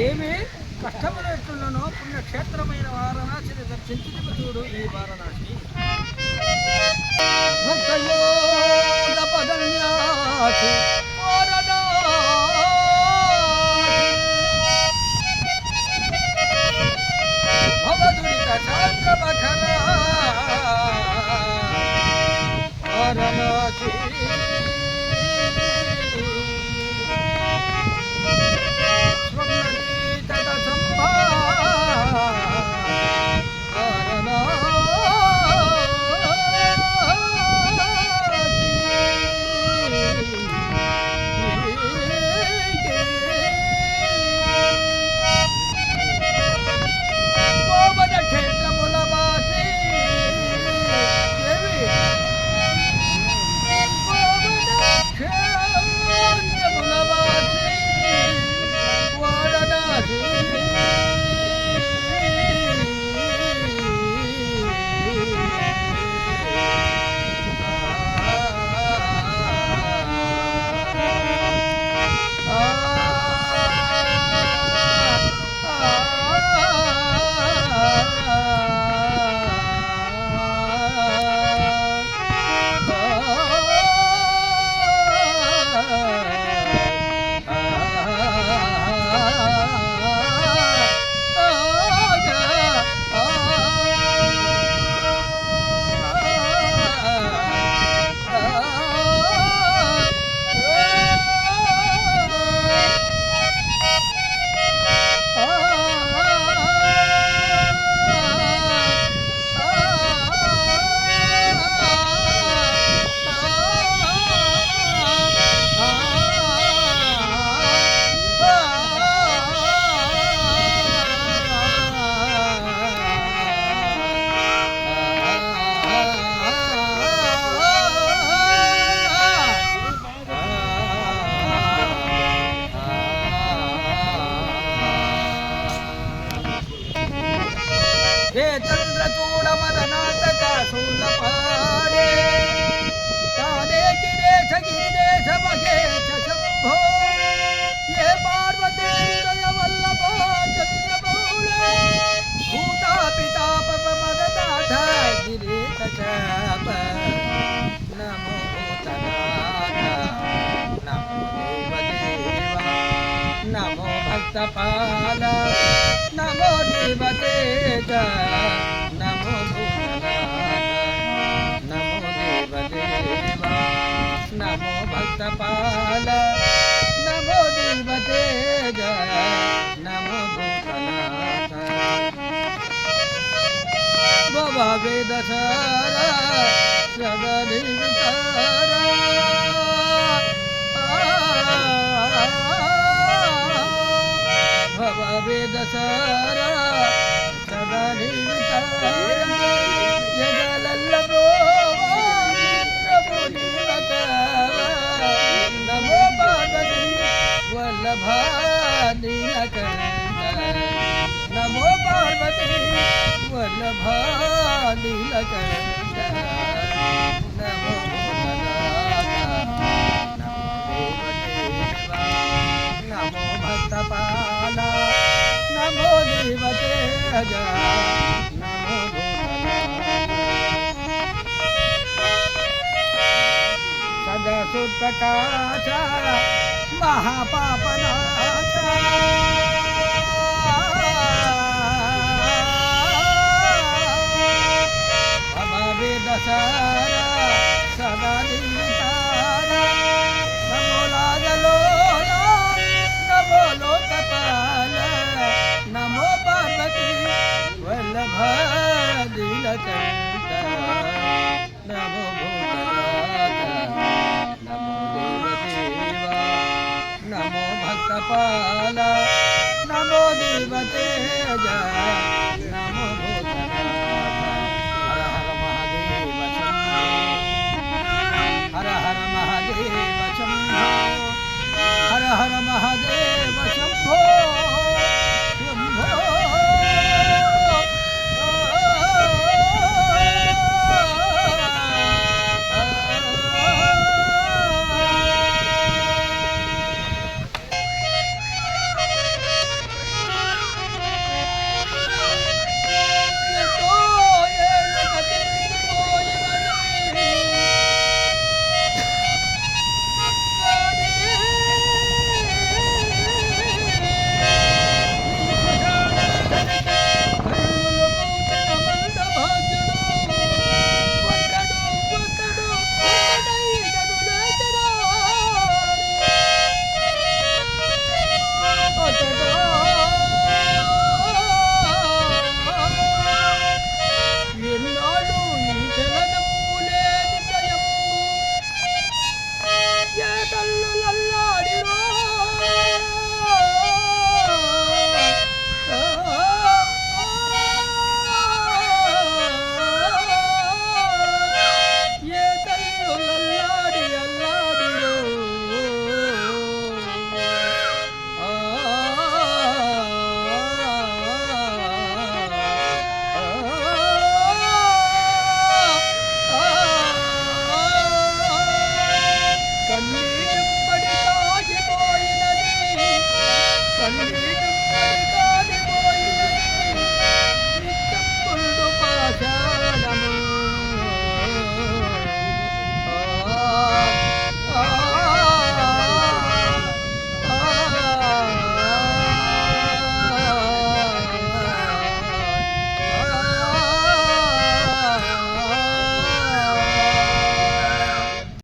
ఏమి కష్టములు పుణ్యక్షేత్రమైన వారణాసిని దర్శించి చూడు ఈ వారణాసి. భక్తయోగ పదన్యాసి వారణాసి. హే శూలపాడే తానే గిరేశ గిరిదేశ మహేశ శంభో ఏ పార్వతీ వల్లభ చంద్రబౌళ భూతా పితాప మదనాథ గిరీశ శాప నమో భూతనాథ నమో నమో భక్తపాల నమో నమో భక్తపాల నమో దేవతేజ నమో భూతనాథ బాబా వేద వల్లభ నమో పార్వతీ వల్లభ నీలకంఠ నమో నమో భక్తపాల నమో నమో महापापना భక్తపాల నమో దేవతేజ నమో